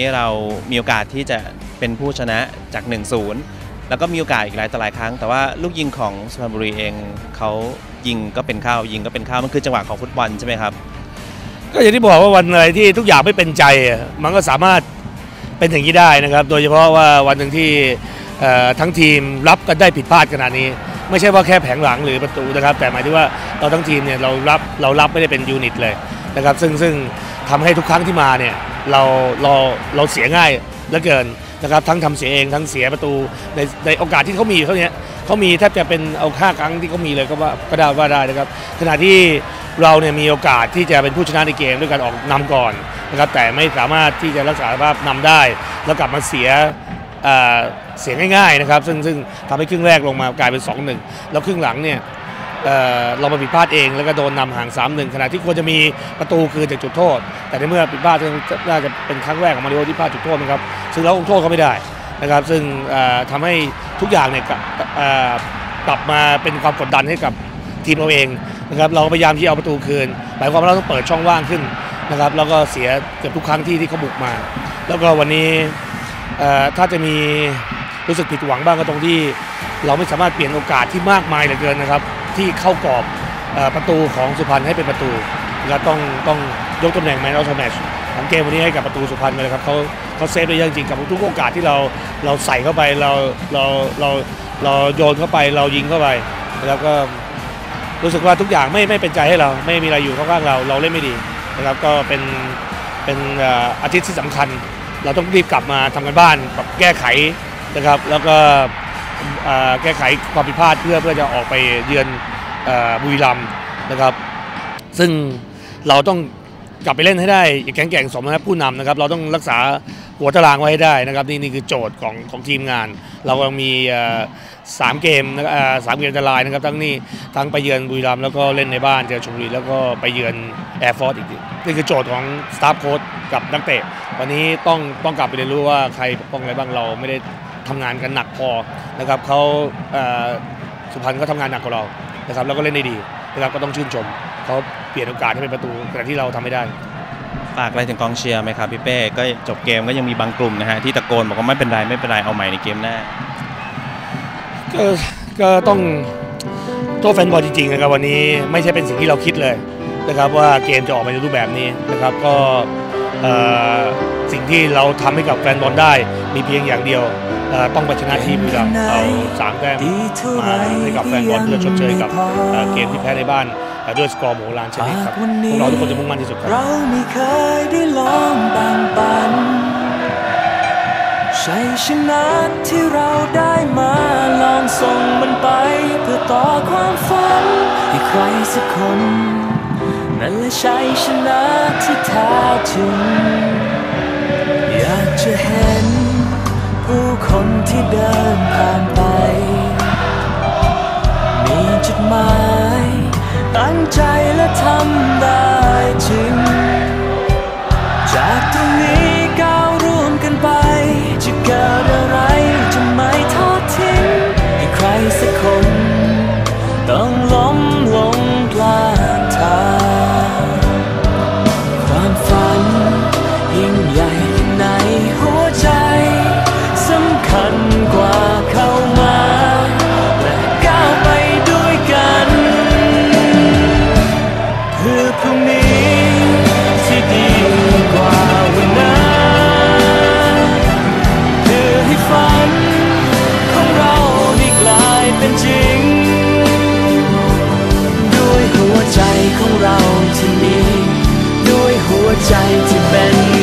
นี้เรามีโอกาสที่จะเป็นผู้ชนะจาก 1-0 แล้วก็มีโอกาสอีกหลายต่อหลายครั้ง แต่ว่าลูกยิงของสุพรรณบุรีเองเขายิงก็เป็นเข้ายิงก็เป็นเข้ามันคือจังหวะของฟุตบอลใช่ไหมครับ ก็อย่างที่บอกว่าวันอะไรที่ทุกอย่างไม่เป็นใจ มันก็สามารถเป็นอย่างนี้ได้นะครับ โดยเฉพาะว่าวันหนึ่งที่ทั้งทีมรับกันได้ผิดพลาดขนาดนี้ ไม่ใช่ว่าแค่แผงหลังหรือประตูนะครับ แต่หมายถึงว่าเราทั้งทีมเนี่ยเรารับเรารับไม่ได้เป็นยูนิตเลยนะครับ ซึ่งซึ่งทำให้ทุกครั้งที่มาเนี่ย เราเราเราเสียง่ายเหลือเกินนะครับทั้งทำเสียเองทั้งเสียประตูในในโอกาสที่เขามีเขานี้เขามีแทบจะเป็นเอาค่าครั้งที่เขามีเลยก็ว่าก็ได้ว่าได้นะครับขณะที่เราเนี่ยมีโอกาสที่จะเป็นผู้ชนะในเกมด้วยการออกนำก่อนนะครับแต่ไม่สามารถที่จะรักษาภาพนำได้ แล้วกลับมาเสียเเสียง่ายๆนะครับซึ่งซึ่งทำให้ครึ่งแรกลงมากลายเป็น 2-1 แล้วครึ่งหลังเนี่ย เรามาผิดพลาดเองแล้วก็โดนนำห่าง3-1ขณะที่ควรจะมีประตูคือจากจุดโทษ แต่ในเมื่อผิดพลาดน่าจะเป็นครั้งแรกของมาริโอที่พลาดจุดโทษนะครับซึ่งเราลงโทษเขาไม่ได้นะครับซึ่งเอ่อทำให้ทุกอย่างเนี่ยกลับมาเป็นความกดดันให้กับทีมเราเองนะครับเราพยายามที่เอาประตูคืนหมายความว่าเราต้องเปิดช่องว่างขึ้นนะครับแล้วก็เสียเกือบทุกครั้งที่ที่เขาบุกมา แล้วก็วันนี้ถ้าจะมีรู้สึกผิดหวังบ้างก็ตรงที่ เราไม่สามารถเปลี่ยนโอกาสที่มากมายเหลือเกินนะครับ ที่เข้ากรอบอประตูของสุพรรณให้เป็นประตูนะต้องต้องยกตำแหน่งแมนออฟแมชของเกมวันนี้ให้กับประตูสุพรรณไปเลยครับเขาเขาเซฟได้เยอะจริงกับทุกโอกาสที่เราเราใส่เข้าไปเราเราเราเราโยนเข้าไปเรายิงเข้าไปนะครับก็รู้สึกว่าทุกอย่างไม่ไม่เป็นใจให้เรา ไม่มีอะไรอยู่ข้างๆเราเราเล่นไม่ดีนะครับก็เป็นเป็นอาทิตย์ที่สำคัญ เราต้องรีบกลับมาทำกันบ้านปรับแก้ไขนะครับ แล้วก็ แก้ไขความผิดพลาดเพื่อเพื่อจะออกไปเยือนบุรีรัมย์นะครับ ซึ่งเราต้องกลับไปเล่นให้ได้อย่งแข็งแกร่งสมนะผู้นำนะครับ เราต้องรักษาหัวตารางไว้ให้ได้นะครับ นี่นี่คือโจทย์ของของทีมงาน เรากำลังมีสามเกมนะครับสามเกมอันตรายนะครับ ทั้งนี้ทั้งไปเยือนบุรีรัมย์แล้วก็เล่นในบ้านเจอชลบุรีแล้วก็ไปเยือนแอร์ฟอร์สอีกทีนี่คือโจทย์ของสตาฟโค้ชกับนักเตะวันนี้ต้องต้องกลับไปเรียนรู้ว่าใครปกป้องอะไรบ้างเราไม่ได้ ทำงานกันหนักพอนะครับเขาเอ่อสุพรรณก็ทำงานหนักกว่าเรานะครับแล้วก็เล่นได้ดีนะครับก็ต้องชื่นชมเขาเปลี่ยนโอกาสให้เป็นประตูขณะที่เราทำไม่ได้ฝากอะไรถึงกองเชียร์ไหมครับพี่เป้ก็จบเกมก็ยังมีบางกลุ่มนะฮะที่ตะโกนบอกว่าไม่เป็นไรไม่เป็นไรเอาใหม่ในเกมหน้าก็ก็ต้องโทษแฟนบอลจริงๆนะครับวันนี้ไม่ใช่เป็นสิ่งที่เราคิดเลยนะครับว่าเกมจะออกมาในรูปแบบนี้นะครับก็เอ่อสิ่งที่เราทำให้กับแฟนบอลได้มีเพียงอย่างเดียวเอ่อ ต้องไปชนะทีมบุรีรัมย์เอาสามแต้มมาให้กับแฟนบอลเพื่อชดเชยกับเอ่อเกมที่แพ้ในบ้านเอ่อด้วยสกอร์โมโหลานชนิดครับพวกเราทุกคนจะมุ่งมั่นที่สุดครับเราไม่เคยได้ลองแบ่งปันชัยชนะที่เราได้มาลองส่งมันไป เพื่อต่อความฝันให้ใครสักคนนั่นแหละชัยชนะที่แท้จริง ที่เดินผ่านไป มีจุดหมาย ตั้งใจและทำ ของเราที่มี ด้วยหัวใจที่เป็น